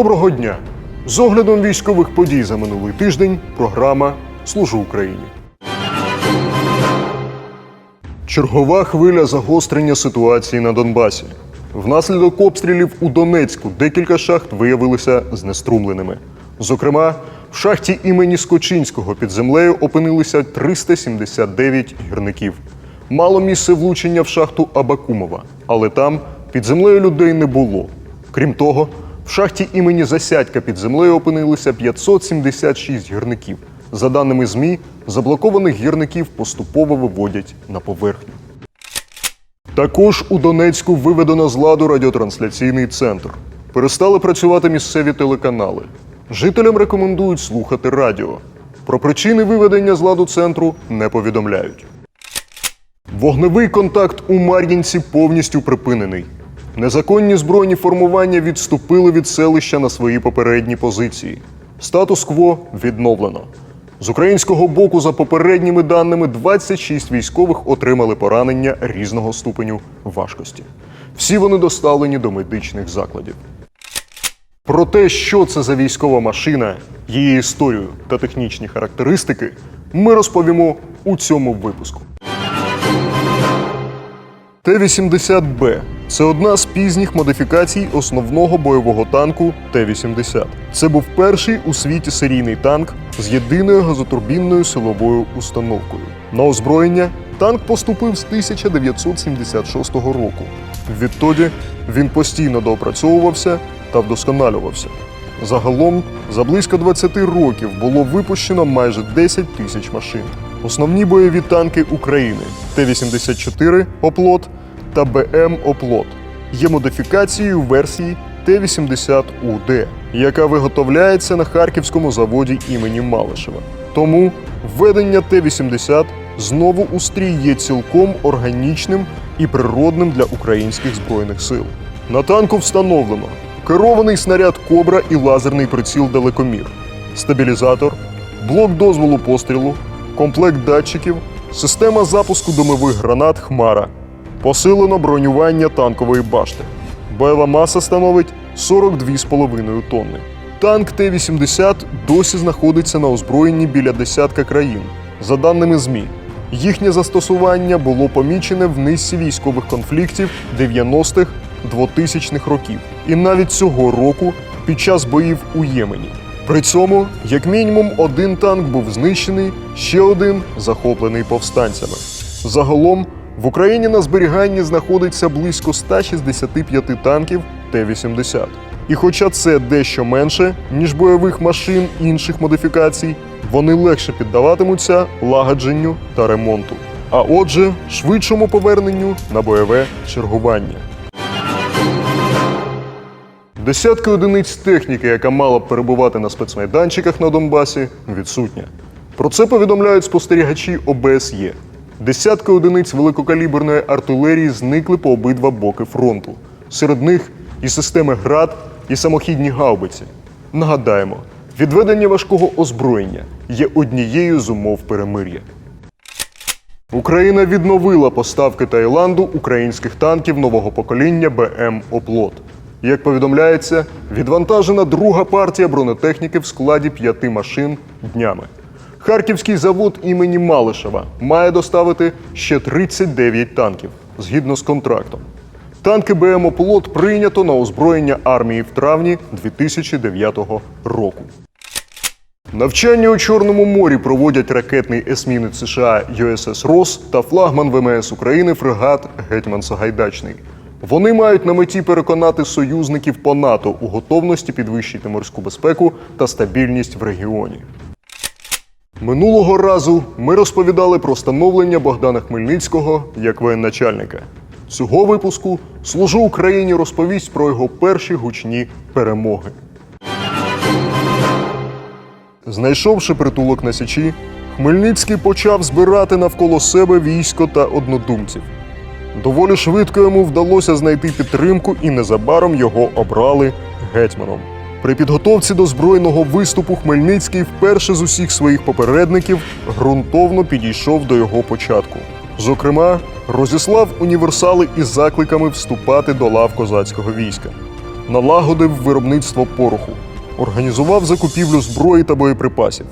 Доброго дня! З оглядом військових подій за минулий тиждень програма Служу Україні. Чергова хвиля загострення ситуації на Донбасі. Внаслідок обстрілів у Донецьку декілька шахт виявилися знеструмленими. Зокрема, в шахті імені Скочинського під землею опинилися 379 гірників. Мало місце влучення в шахту Абакумова, але там під землею людей не було. Крім того, в шахті імені Засядька під землею опинилися 576 гірників. За даними ЗМІ, заблокованих гірників поступово виводять на поверхню. Також у Донецьку виведено з ладу радіотрансляційний центр. Перестали працювати місцеві телеканали. Жителям рекомендують слухати радіо. Про причини виведення з ладу центру не повідомляють. Вогневий контакт у Мар'їнці повністю припинений. Незаконні збройні формування відступили від селища на свої попередні позиції. Статус-кво відновлено. З українського боку, за попередніми даними, 26 військових отримали поранення різного ступеню важкості. Всі вони доставлені до медичних закладів. Про те, що це за військова машина, її історію та технічні характеристики, ми розповімо у цьому випуску. Т-80Б це одна з пізніх модифікацій основного бойового танку Т-80. Це був перший у світі серійний танк з єдиною газотурбінною силовою установкою. На озброєння танк поступив з 1976 року. Відтоді він постійно доопрацьовувався та вдосконалювався. Загалом за близько 20 років було випущено майже 10 тисяч машин. Основні бойові танки України Т-84 Оплот та БМ Оплот є модифікацією версії Т-80УД, яка виготовляється на харківському заводі імені Малишева. Тому введення Т-80 знову у є цілком органічним і природним для українських збройних сил. На танку встановлено керований снаряд Кобра і лазерний приціл далекомір, стабілізатор, блок дозволу пострілу, комплект датчиків, система запуску домових гранат Хмара, посилено бронювання танкової башти. Бойова маса становить 42,5 тонни. Танк Т-80 досі знаходиться на озброєнні біля десятка країн. За даними ЗМІ, їхнє застосування було помічене в низці військових конфліктів 90-х 2000-х років, і навіть цього року під час боїв у Ємені. При цьому, як мінімум, один танк був знищений, ще один захоплений повстанцями. Загалом в Україні на зберіганні знаходиться близько 165 танків Т-80. І хоча це дещо менше, ніж бойових машин інших модифікацій, вони легше піддаватимуться лагодженню та ремонту. А отже, швидшому поверненню на бойове чергування. Десятки одиниць техніки, яка мала б перебувати на спецмайданчиках на Донбасі, відсутня. Про це повідомляють спостерігачі ОБСЄ. Десятки одиниць великокаліберної артилерії зникли по обидва боки фронту. Серед них і системи ГРАД, і самохідні гаубиці. Нагадаємо, відведення важкого озброєння є однією з умов перемир'я. Україна відновила поставки Таїланду українських танків нового покоління БМ Оплот. Як повідомляється, відвантажена друга партія бронетехніки в складі п'яти машин днями. Харківський завод імені Малишева має доставити ще 39 танків згідно з контрактом. Танки БМ Оплот прийнято на озброєння армії в травні 2009 року. Навчання у Чорному морі проводять ракетний есмінець США USS Рос та флагман ВМС України фрегат Гетьман Сагайдачний. Вони мають на меті переконати союзників по НАТО у готовності підвищити морську безпеку та стабільність в регіоні. Минулого разу ми розповідали про становлення Богдана Хмельницького як воєначальника. Цього випуску служу Україні розповість про його перші гучні перемоги. Знайшовши притулок на Січі, Хмельницький почав збирати навколо себе військо та однодумців. Доволі швидко йому вдалося знайти підтримку, і незабаром його обрали гетьманом. При підготовці до збройного виступу Хмельницький вперше з усіх своїх попередників ґрунтовно підійшов до його початку. Зокрема, розіслав універсали із закликами вступати до лав козацького війська. налагодив виробництво пороху, організував закупівлю зброї та боєприпасів,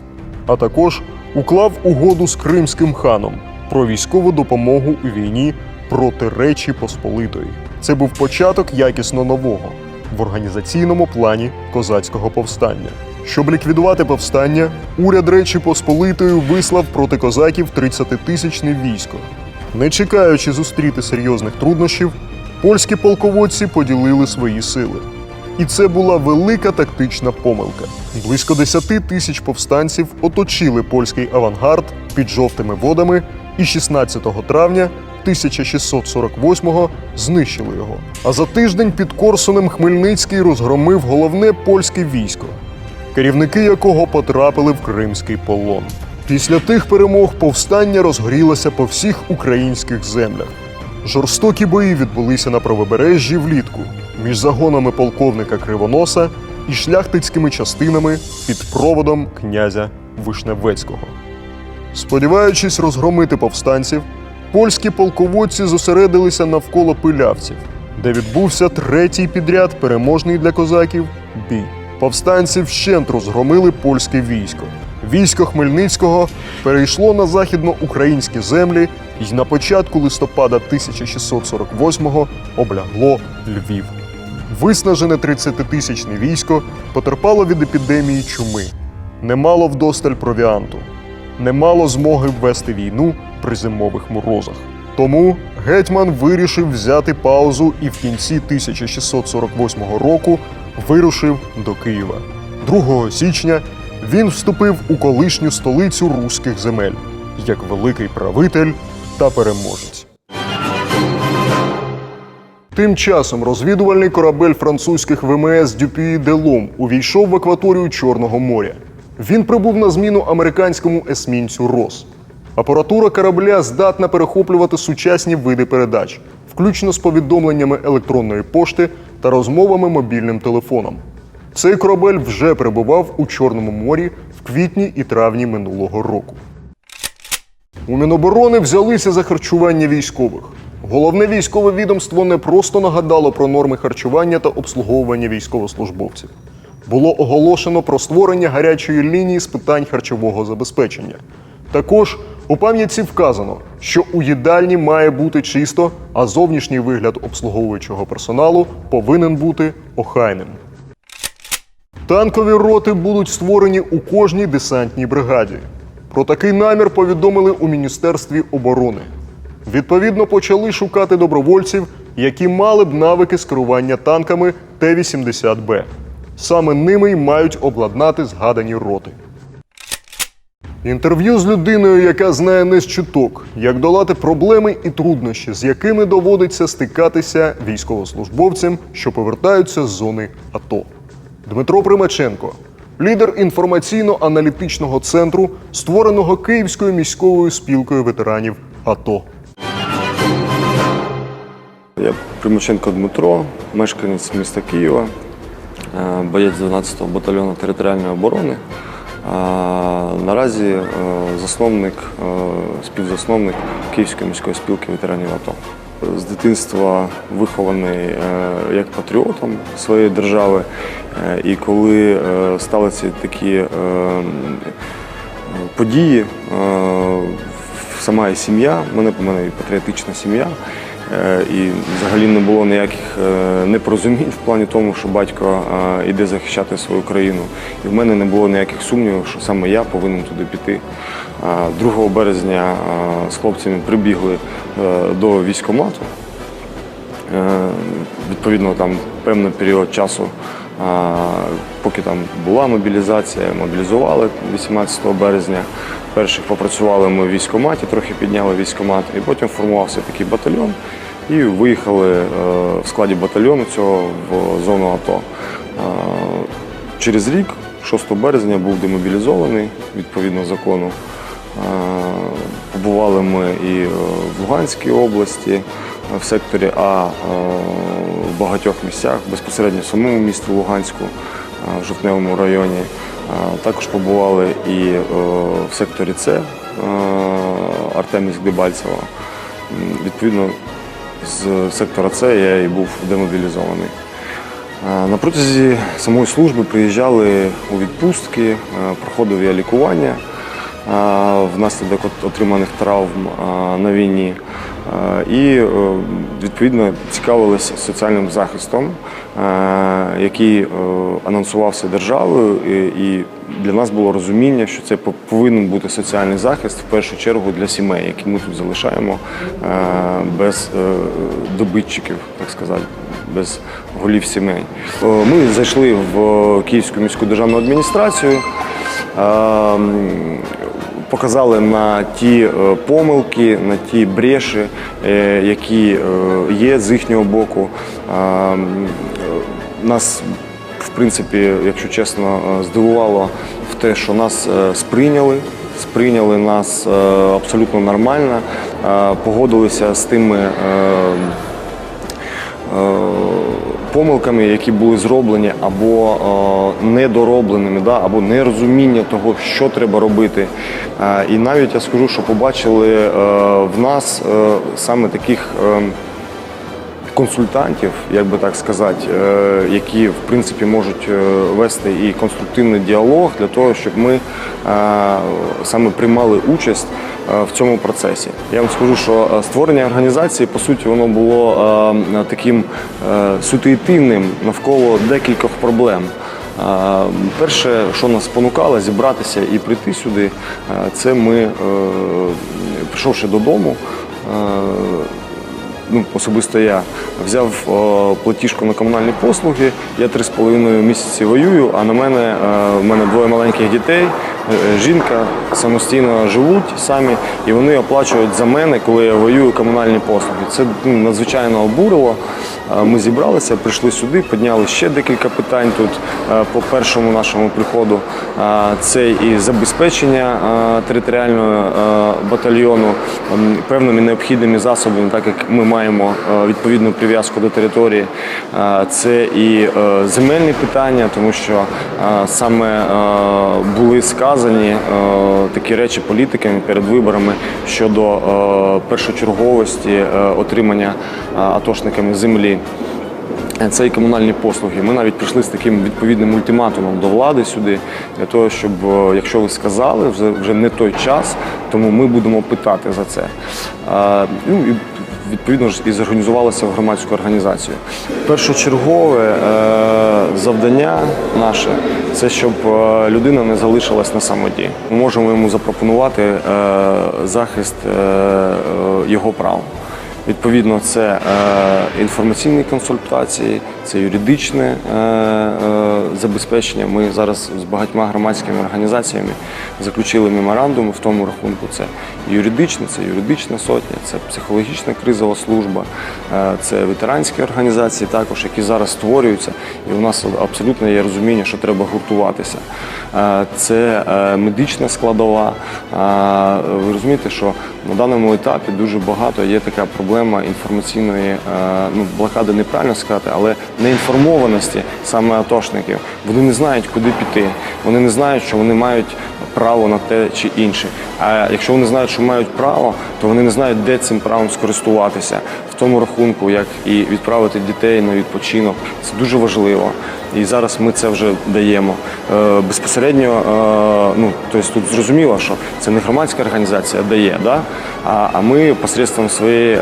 а також уклав угоду з Кримським ханом про військову допомогу у війні проти Речі Посполитої. Це був початок якісно нового в організаційному плані козацького повстання. Щоб ліквідувати повстання, уряд Речі Посполитої вислав проти козаків 30-тисячне військо. Не чекаючи зустріти серйозних труднощів, польські полководці поділили свої сили. І це була велика тактична помилка. Близько 10 тисяч повстанців оточили польський авангард під жовтими водами і 16 травня 1648-го знищили його. А за тиждень під Корсунем Хмельницький розгромив головне польське військо, керівники якого потрапили в кримський полон. Після тих перемог повстання розгорілося по всіх українських землях. Жорстокі бої відбулися на правобережжі влітку між загонами полковника Кривоноса і шляхтицькими частинами під проводом князя Вишневецького. Сподіваючись розгромити повстанців, польські полководці зосередилися навколо пилявців, де відбувся третій підряд переможний для козаків бій. Повстанці вщент розгромили польське військо. Військо Хмельницького перейшло на західноукраїнські землі і на початку листопада 1648-го облягло Львів. Виснажене 30-тисячне військо потерпало від епідемії чуми, не мало вдосталь провіанту, не мало змоги ввести війну при зимових морозах. Тому гетьман вирішив взяти паузу і в кінці 1648 року вирушив до Києва. 2 січня він вступив у колишню столицю руських земель як великий правитель та переможець. Тим часом розвідувальний корабель французьких ВМС Дюпюї де Лом увійшов в акваторію Чорного моря. Він прибув на зміну американському есмінцю Рос. Апаратура корабля здатна перехоплювати сучасні види передач, включно з повідомленнями електронної пошти та розмовами мобільним телефоном. Цей корабель вже перебував у Чорному морі в квітні і травні минулого року. У Міноборони взялися за харчування військових. Головне військове відомство не просто нагадало про норми харчування та обслуговування військовослужбовців. Було оголошено про створення гарячої лінії з питань харчового забезпечення. Також у пам'ятці вказано, що у їдальні має бути чисто, а зовнішній вигляд обслуговуючого персоналу повинен бути охайним. Танкові роти будуть створені у кожній десантній бригаді. Про такий намір повідомили у Міністерстві оборони. Відповідно, почали шукати добровольців, які мали б навики з керування танками Т-80Б. Саме ними й мають обладнати згадані роти. Інтерв'ю з людиною, яка знає не з чуток, як долати проблеми і труднощі, з якими доводиться стикатися військовослужбовцям, що повертаються з зони АТО. Дмитро Примаченко, лідер інформаційно-аналітичного центру, створеного Київською міською спілкою ветеранів АТО. Я Примаченко Дмитро, мешканець міста Києва, боєць 12-го батальйону територіальної оборони. Наразі е, засновник, е, співзасновник Київської міської спілки ветеранів АТО. З дитинства вихований е, як патріотом своєї держави. Е, І коли е, сталися такі е, події, е, сама і сім'я, мене, в мене і патріотична сім'я. Е, І взагалі не було ніяких е, непорозумінь в плані тому, що батько е, йде захищати свою країну. І в мене не було ніяких сумнівів, що саме я повинен туди піти. Е, 2 березня е, з хлопцями прибігли е, до військкомату. Е, Відповідно, там певний період часу, поки там була мобілізація, мобілізували 18 березня. Перших попрацювали ми в військкоматі, трохи підняли військкомат, і потім формувався такий батальйон. І виїхали е, в складі батальйону цього в зону АТО. Е, Через рік, 6 березня, був демобілізований відповідно закону. Е, Побували ми і в Луганській області, в секторі А в багатьох місцях, безпосередньо в самому місті Луганську, в Жовтневому районі. Також побували і е, в секторі С е, Артемівськ Дебальцево. Відповідно, з сектора С я і був демобілізований. Е, На протязі самої служби приїжджали у відпустки, проходив я лікування внаслідок отриманих травм на війні. І е, відповідно цікавилися соціальним захистом, е, який е, анонсувався державою, і- для нас було розуміння, що це повинен бути соціальний захист в першу чергу для сімей, які ми тут залишаємо без добитчиків, так сказати, без голів сімей. Ми зайшли в Київську міську державну адміністрацію. Показали на ті е, помилки, на ті бреші, е, які е, є з їхнього боку. Нас, в принципі, якщо чесно, здивувало в те, що нас сприйняли, сприйняли нас абсолютно нормально, погодилися з тими. Помилками, які були зроблені або е, недоробленими, да, або нерозуміння того, що треба робити. Е, І навіть я скажу, що побачили е, в нас саме таких. Консультантів, як би так сказати, е, які в принципі можуть е, вести і конструктивний діалог для того, щоб ми е, саме приймали участь в цьому процесі. Я вам скажу, що створення організації по суті воно було таким ситуативним навколо декількох проблем. Перше, що нас спонукало зібратися і прийти сюди, це ми, прийшовши додому, ну, особисто я взяв е, платіжку на комунальні послуги. Я три з половиною місяці воюю, а на мене е, в мене двоє маленьких дітей. Е, Жінка самостійно живуть самі, і вони оплачують за мене, коли я воюю комунальні послуги. Це ну, надзвичайно обурило. Е, Ми зібралися, прийшли сюди, підняли ще декілька питань тут е, по першому нашому приходу. Е, Це і забезпечення е, територіального е, батальйону певними необхідними засобами, так як ми маємо е, відповідну прив'язку до території. Е, Це і е, земельні питання, тому що е, саме е, були сказані е, такі речі політиками перед виборами щодо е, першочерговості е, отримання атошниками землі. Це і комунальні послуги. Ми навіть прийшли з таким відповідним ультиматумом до влади сюди, для того, щоб, якщо ви сказали, вже, вже не той час, тому ми будемо питати за це. Ну, і відповідно ж і зорганізувалися в громадську організацію. Першочергове е, завдання наше це щоб е, людина не залишилась на самоті. Ми можемо йому запропонувати е, захист його прав. Відповідно, це інформаційні консультації, це юридичне е, е, забезпечення. Ми зараз з багатьма громадськими організаціями заключили меморандуми в тому рахунку. Це юридичне, це юридична сотня, це психологічна кризова служба, е, це ветеранські організації, також які зараз створюються. І у нас абсолютно є розуміння, що треба гуртуватися. Це медична складова. Ви розумієте, що на даному етапі дуже багато є така проблема інформаційної ну, блокади, неправильно сказати, але неінформованості саме атошників. Вони не знають, куди піти. Вони не знають, що вони мають право на те чи інше. А якщо вони знають, що мають право, то вони не знають, де цим правом скористуватися в тому рахунку, як і відправити дітей на відпочинок. Це дуже важливо. І зараз ми це вже даємо. Е, Безпосередньо, е, ну тобто тут зрозуміло, що це не громадська організація дає, да? а, ми посредством своєї е,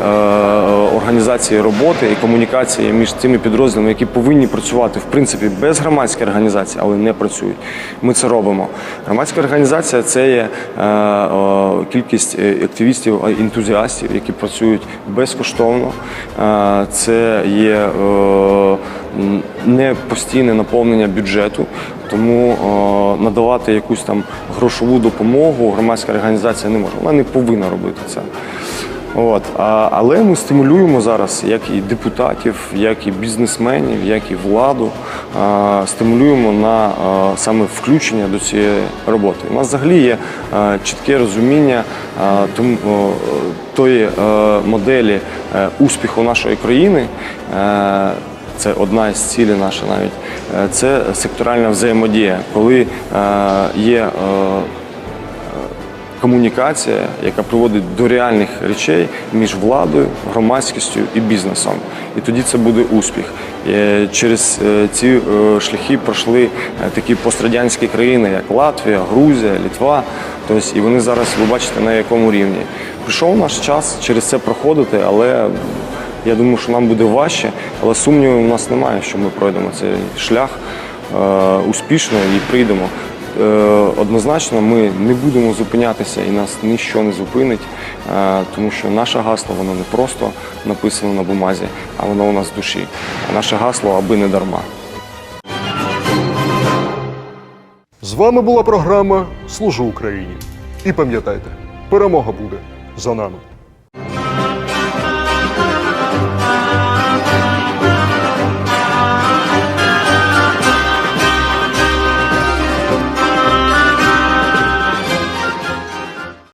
організації роботи і комунікації між цими підрозділами, які повинні працювати в принципі без громадської організації, але не працюють. Ми це робимо. Громадська організація це є е, кількість е, активістів, е, ентузіастів, які працюють безкоштовно. Це є не постійне наповнення бюджету, тому надавати якусь там грошову допомогу громадська організація не може. Вона не повинна робити це. От. А, але ми стимулюємо зараз як і депутатів, як і бізнесменів, як і владу, а, стимулюємо на а, саме включення до цієї роботи. У нас взагалі є а, чітке розуміння а, тому, о, тої е, моделі е, успіху нашої країни. Е, це одна із цілей наша навіть. Це секторальна взаємодія, коли е, є комунікація, яка приводить до реальних речей між владою, громадськістю і бізнесом. І тоді це буде успіх. Е, Через е, ці е, шляхи пройшли такі пострадянські країни, як Латвія, Грузія, Літва. Тобто, і вони зараз ви бачите на якому рівні. Прийшов наш час через це проходити, але я думаю, що нам буде важче, але сумнівів у нас немає, що ми пройдемо цей шлях успішно і прийдемо. Е, однозначно, ми не будемо зупинятися і нас ніщо не зупинить, е, тому що наше гасло воно не просто написано на бумазі, а воно у нас в душі. Наше гасло аби не дарма. З вами була програма Служу Україні. І пам'ятайте, перемога буде за нами.